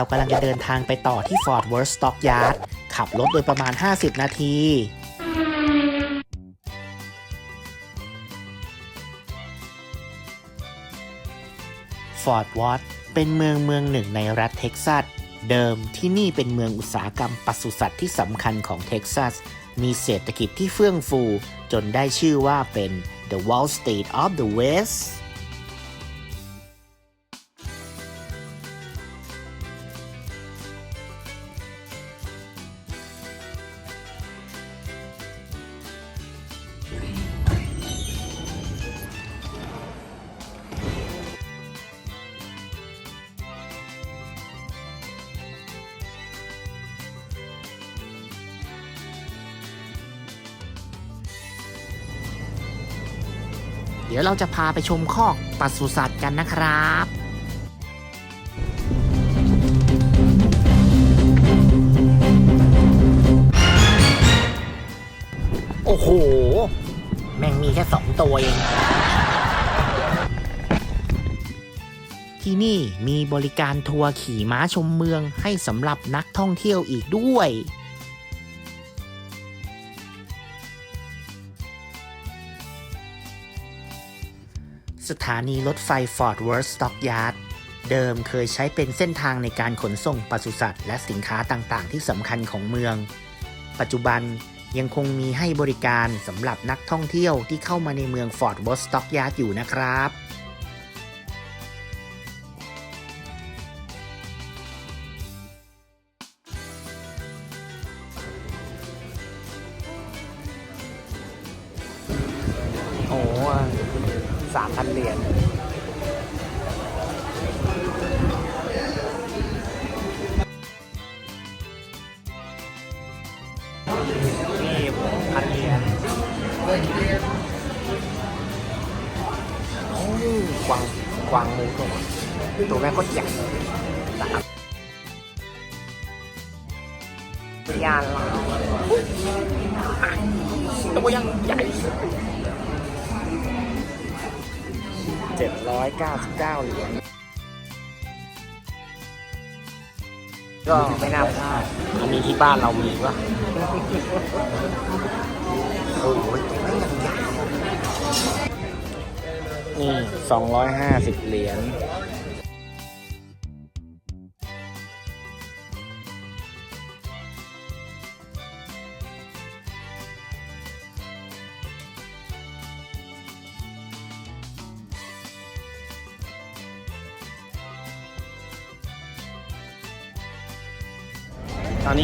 เรากำลังจะเดินทางไปต่อที่ Fort Worth Stock Yard ขับรถโดยประมาณ 50 นาที ฟอร์ w วอ t เป็นเมืองเมืองหนึ่งในรัฐเท็กซัส เดิมที่นี่เป็นเมืองอุตสาหกรรมปศุสัตว์ที่สำคัญของเท็กซัส มีเศรษฐกิจที่เฟื่องฟู จนได้ชื่อว่าเป็น the Wall Street of the West เดี๋ยวเราจะพาไปชมคอกปศุสัตว์กันนะครับโอ้โห แม่งมีแค่สองตัวเอง ที่นี่มีบริการทัวร์ขี่ม้าชมเมืองให้สำหรับนักท่องเที่ยวอีกด้วย สถานีรถไฟฟอร์ดเวิร์ธสต็อกยาร์ดเดิมเคยใช้เป็นเส้นทางในการขนส่งปศุสัตว์และสินค้าต่างๆ ที่สำคัญของเมือง ปัจจุบันยังคงมีให้บริการสำหรับนักท่องเที่ยวที่เข้ามาในเมืองฟอร์ดเวิร์ธสต็อกยาร์ดอยู่นะครับ 3,000 เหรียญนี่พันเหรียญโอ้กวางกวางมูตัวตัวแม่ก็ใหญ่สามยานเราตัวยังใหญ่ 799เหรียญก็ไม่น่าพลาดอันนี้ที่บ้านเรามีปะโอ้โหไม่ยังใหญ่นี่250 เหรียญ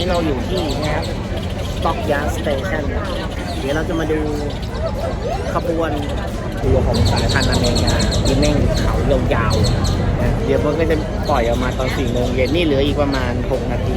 นี้เราอยู่ที่นะครับต็อกยาสเตชันเดี๋ยวเราจะมาดูขบวนตัวของสายพันธุ์อเมริกาที่แม่งเขายาวๆนะเดี๋ยวมันก็จะปล่อยออกมาตอนสี่โมงเย็นนี่เหลืออีกประมาณ 6 นาที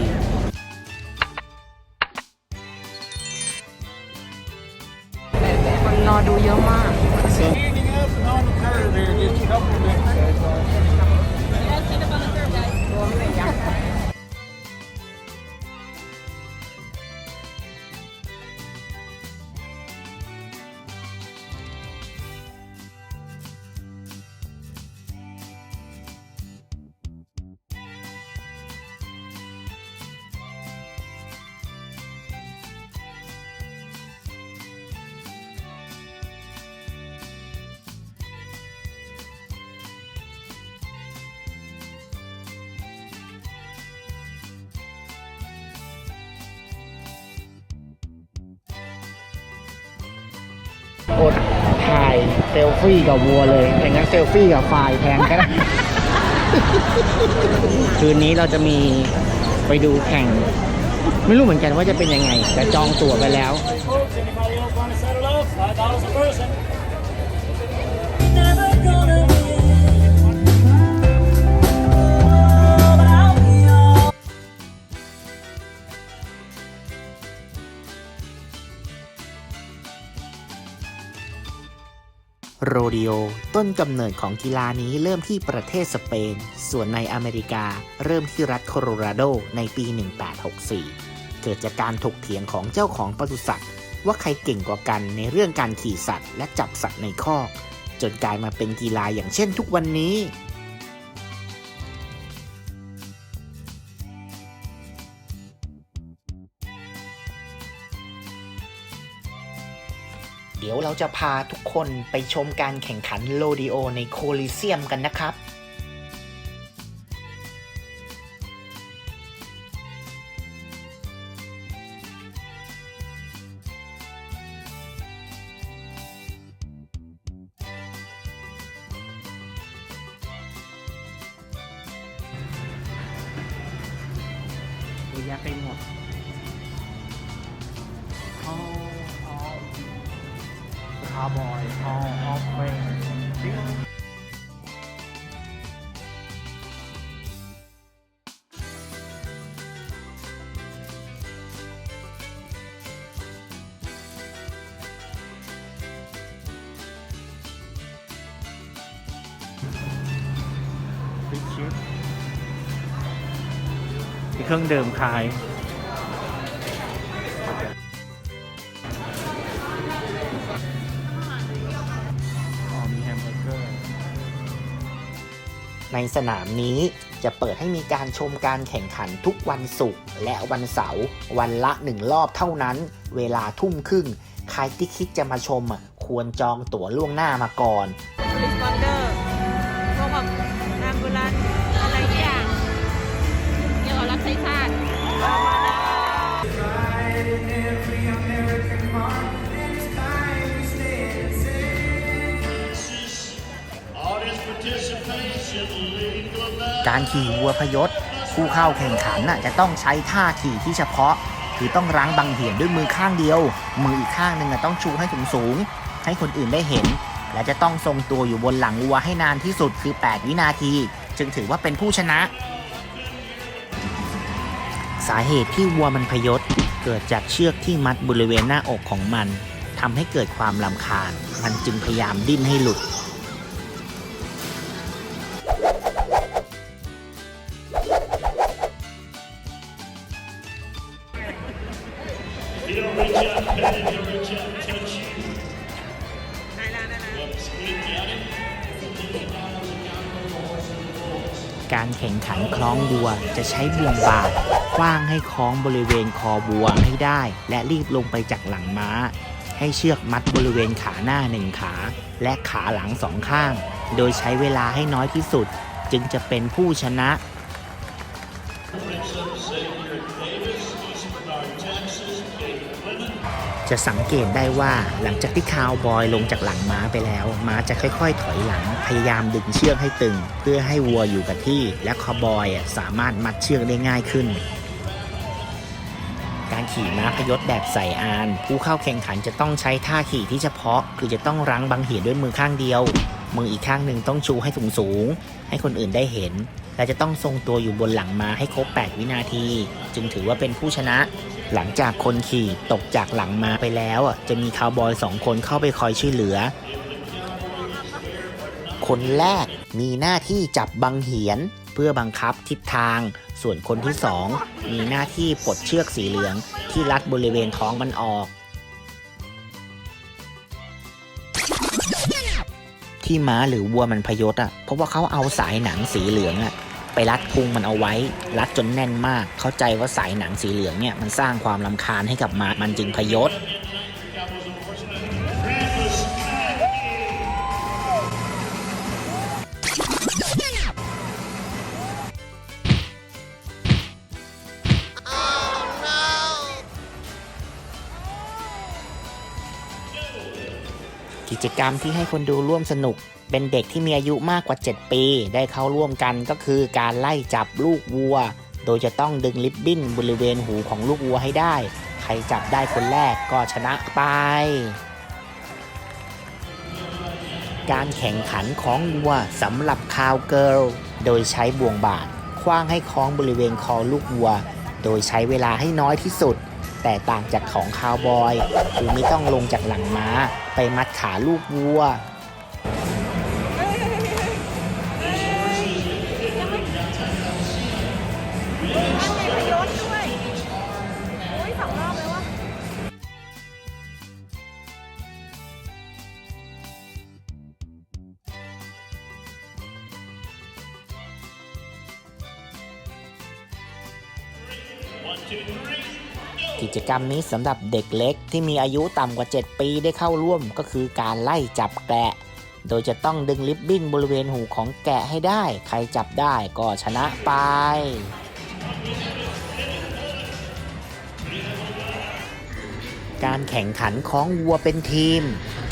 ถถ่ายเซลฟี่กับวัวเลยอย่างั้นเซลฟี่กับฝ่ายแทนก็ได้คืนนี้เราจะมีไปดูแข่ง ไม่รู้เหมือนกันว่าจะเป็นยังไง แต่จองตั๋วไปแล้วิโอ ต้นกำเนิดของกีฬานี้เริ่มที่ประเทศสเปน ส่วนในอเมริกาเริ่มที่รัฐโคโลราโดในปี 1864 เกิดจากการถกเถียงของเจ้าของปศุสัตว์ ว่าใครเก่งกว่ากันในเรื่องการขี่สัตว์ และจับสัตว์ในคอก จนกลายมาเป็นกีฬาอย่างเช่นทุกวันนี้ เราจะพาทุกคนไปชมการแข่งขันโลดิโอในโคลิเซียมกันนะครับเยอะแยะไปหมด เครื่องดื่มขาย อ๋อ มีแฮมเบอร์เกอร์ ในสนามนี้จะเปิดให้มีการชมการแข่งขันทุกวันศุกร์และวันเสาร์วันละหนึ่งรอบเท่านั้น เวลาทุ่มครึ่ง ใครที่คิดจะมาชมอะควรจองตั๋วล่วงหน้ามาก่อน การขี่วัวพยศ ผู้เข้าแข่งขันน่ะจะต้องใช้ท่าขี่ที่เฉพาะ คือต้องรั้งบังเหียนด้วยมือข้างเดียว มืออีกข้างหนึ่งต้องชูให้สูงสูง ให้คนอื่นได้เห็น และจะต้องทรงตัวอยู่บนหลังวัวให้นานที่สุดคือ 8 วินาที จึงถือว่าเป็นผู้ชนะ สาเหตุที่วัวมันพยศ เกิดจากเชือกที่มัดบริเวณหน้าอกของมันทำให้เกิดความลำคาญ มันจึงพยายามดิ้นให้หลุด การแข่งขันคล้องบัว จะใช้บ่วงบาดคว้างให้คล้องบริเวณคอบัวให้ได้ และรีบลงไปจากหลังม้า ให้เชือกมัดบริเวณขาหน้าหนึ่งขา และขาหลังสองข้าง โดยใช้เวลาให้น้อยที่สุด จึงจะเป็นผู้ชนะ จะสังเกตได้ว่าหลังจากที่คาวบอยลงจากหลังม้าไปแล้ว ม้าจะค่อยๆ ถอยหลังพยายามดึงเชือกให้ตึง เพื่อให้วัวอยู่กับที่ และคาวบอยสามารถมัดเชือกได้ง่ายขึ้น การขี่ม้าพยศแบบใส่อาน ผู้เข้าแข่งขันจะต้องใช้ท่าขี่ที่เฉพาะ คือจะต้องรั้งบังเหียนด้วยมือข้างเดียว มืออีกข้างหนึ่งต้องชูให้สูงๆให้คนอื่นได้เห็น และจะต้องทรงตัวอยู่บนหลังม้าให้ครบ 8 วินาที จึงถือว่าเป็นผู้ชนะ หลังจากคนขี่ตกจากหลังมาไปแล้วอะจะมีคาวบอยสองคนเข้าไปคอยช่วยเหลือ คนแรกมีหน้าที่จับบังเหียนเพื่อบังคับทิศทาง ส่วนคนที่สองมีหน้าที่ปลดเชือกสีเหลืองที่รัดบริเวณท้องมันออก ที่ม้าหรือวัวมันพยศอะเพราะว่าเขาเอาสายหนังสีเหลืองอะ ไปรัดพุงมันเอาไว้ รัดจนแน่นมาก เข้าใจว่าสายหนังสีเหลืองเนี่ยมันสร้างความลำคาญให้กับม้ามันจึงพยศ จกรรมที่ให้คนดูร่วมสนุก เป็นเด็กที่มีอายุมากกว่า 7 ปี ได้เข้าร่วมกันก็คือการไล่จับลูกวัว โดยจะต้องดึงลิบบิ้นบริเวณหูของลูกวัวให้ได้ ใครจับได้คนแรกก็ชนะไป การแข่งขันของวัวสำหรับคาวเกิลโดยใช้บ่วงบาดคว้างให้คล้องบริเวณคอลูกวัว โดยใช้เวลาให้น้อยที่สุด แต่ต่างจากของคาวบอย คือไม่ต้องลงจากหลังม้า ไปมัดขาลูกวัว One, two, three. กิจกรรมนี้สำหรับเด็กเล็กที่มีอายุต่ำกว่า 7 ปีได้เข้าร่วมก็คือการไล่จับแกะ โดยจะต้องดึงลิบบิ้นบริเวณหูของแกะให้ได้ ใครจับได้ก็ชนะไปการแข่งขันของวัวเป็นทีม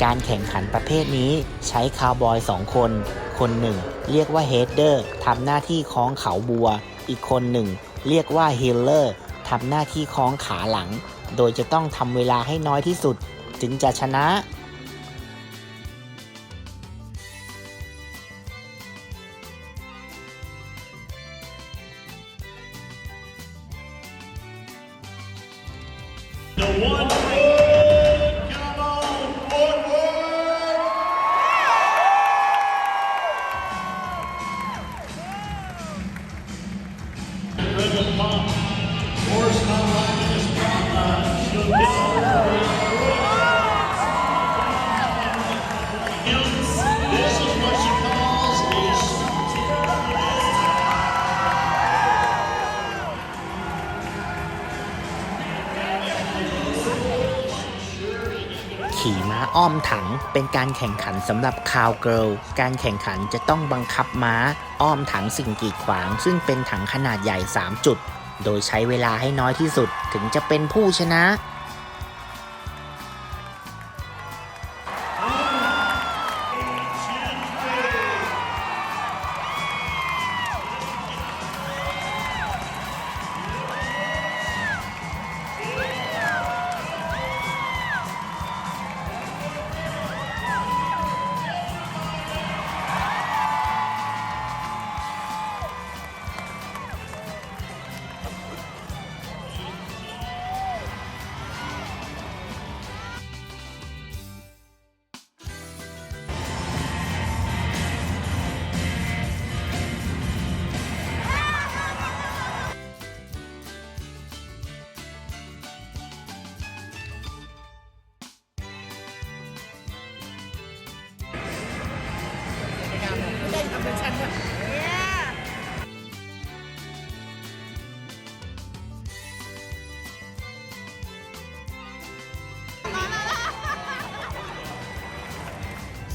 การแข่งขันประเภทนี้ใช้คาวบอยสองคน คนหนึ่ง เรียกว่าเฮดเดอร์ทำหน้าที่คล้องเขาบัว อีกคนหนึ่ง เรียกว่าฮิลเลอร์ ทำหน้าที่คล้องขาหลัง โดยจะต้องทำเวลาให้น้อยที่สุด จึงจะชนะ ขี่ม้าอ้อมถัง เป็นการแข่งขันสำหรับคาวเกิลการแข่งขันจะต้องบังคับม้า อ้อมถังสิ่งกีดขวาง ซึ่งเป็นถังขนาดใหญ่ 3 จุด โดยใช้เวลาให้น้อยที่สุดถึงจะเป็นผู้ชนะ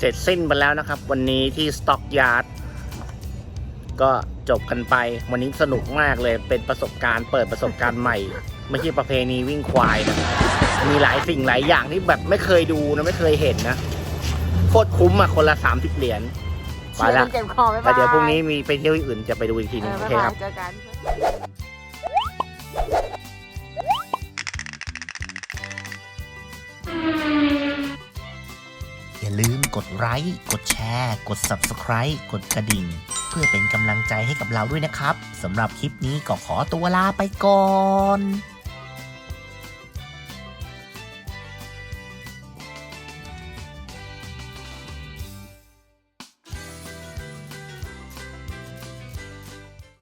เสร็จสิ้นไปแล้วนะครับ วันนี้ที่สต็อกยาร์ดก็จบกันไป วันนี้สนุกมากเลยเป็นประสบการณ์เปิดประสบการณ์ใหม่ ไม่ใช่ประเพณีวิ่งควายนะมีหลายสิ่งหลายอย่างที่แบบไม่เคยดูนะไม่เคยเห็นนะโคตรคุ้มอะคนละ30เหรียญไปละเจ็บคอบ๊ายบาแต่ยเดี๋ยวพรุ่งนี้มีไปเที่ยวที่อื่นจะไปดูอีกทีหนึงเออโอบ๊ายเคบาคยรับเจอกัน ลืมกดไลค์กดแชร์ กด Subscribe กดกระดิ่ง เพื่อเป็นกำลังใจให้กับเราด้วยนะครับสำหรับคลิปนี้ก็ขอตัวลาไปก่อน